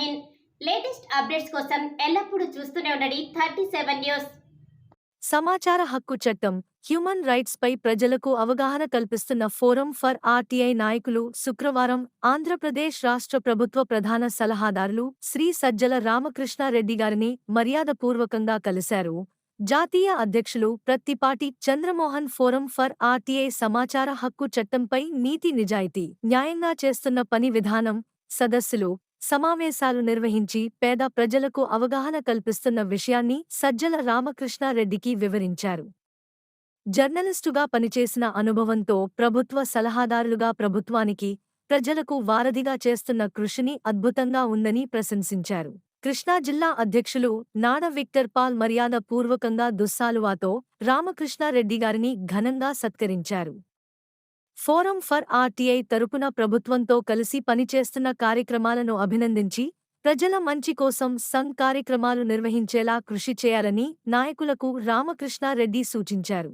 Hind latest updates కోసం ఎల్లప్పుడూ చూస్తూనే ఉండండి థర్టీ సెవెన్ న్యూస్. సమాచార హక్కు చట్టం హ్యూమన్ రైట్స్ పై ప్రజలకు అవగాహన కల్పిస్తున్న ఫోరం ఫర్ ఆర్టీఐ నాయకులు శుక్రవారం ఆంధ్రప్రదేశ్ రాష్ట్ర ప్రభుత్వ ప్రధాన సలహాదారులు శ్రీ సజ్జల రామకృష్ణారెడ్డి గారిని మర్యాదపూర్వకంగా కలిశారు. జాతీయ అధ్యక్షులు Prattipati Chandramohan forum for RTI సమాచార హక్కు చట్టంపై నీతి నిజాయితీ న్యాయంగా చేస్తున్న పని విధానం సదస్సులు సమావేశాలు నిర్వహించి పేద ప్రజలకు అవగాహన కల్పిస్తున్న విషయాన్ని సజ్జల రామకృష్ణారెడ్డికి వివరించారు. జర్నలిస్టుగా పనిచేసిన అనుభవంతో ప్రభుత్వ సలహాదారులుగా ప్రభుత్వానికి ప్రజలకు వారధిగా చేస్తున్న కృషిని అద్భుతంగా ఉందని ప్రశంసించారు. కృష్ణా జిల్లా అధ్యక్షులు నాడ విక్టర్ పాల్ మర్యాద పూర్వకంగా దుస్సాలువాతో రామకృష్ణారెడ్డి గారిని ఘనంగా సత్కరించారు. ఫోరం ఫర్ ఆర్టీఐ తరపున ప్రభుత్వంతో కలిసి పనిచేస్తున్న కార్యక్రమాలను అభినందించి ప్రజల మంచి కోసం సంఘ్ కార్యక్రమాలు నిర్వహించేలా కృషి చేయాలని నాయకులకు రామకృష్ణారెడ్డి సూచించారు.